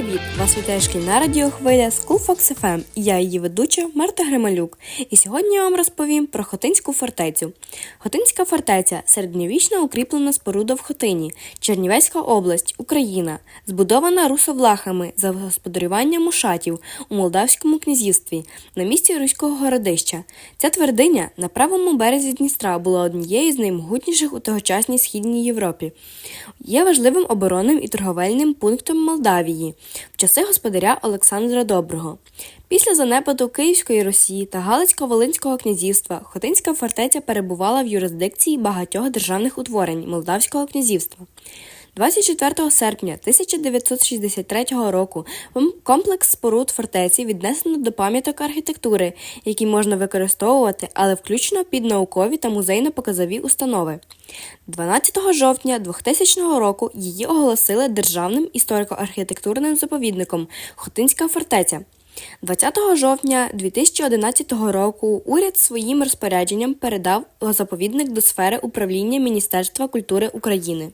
Привіт! Вас вітає шкільна радіохвиля School Fox FM я її ведуча Марта Грималюк. І сьогодні я вам розповім про Хотинську фортецю. Хотинська фортеця середньовічна укріплена споруда в Хотині, Чернівецька область, Україна, збудована русовлахами за господарювання мушатів у Молдавському князівстві на місці Руського городища. Ця твердиня на правому березі Дністра була однією з наймогутніших у тогочасній східній Європі. Є важливим оборонним і торговельним пунктом Молдавії в часи господаря Олександра Доброго. Після занепаду Київської Росії та Галицько-Волинського князівства Хотинська фортеця перебувала в юрисдикції багатьох державних утворень Молдавського князівства. 24 серпня 1963 року комплекс споруд фортеці віднесено до пам'яток архітектури, які можна використовувати, але включно під наукові та музейно-показові установи. 12 жовтня 2000 року її оголосили державним історико-архітектурним заповідником Хотинська фортеця. 20 жовтня 2011 року уряд своїм розпорядженням передав заповідник до сфери управління Міністерства культури України.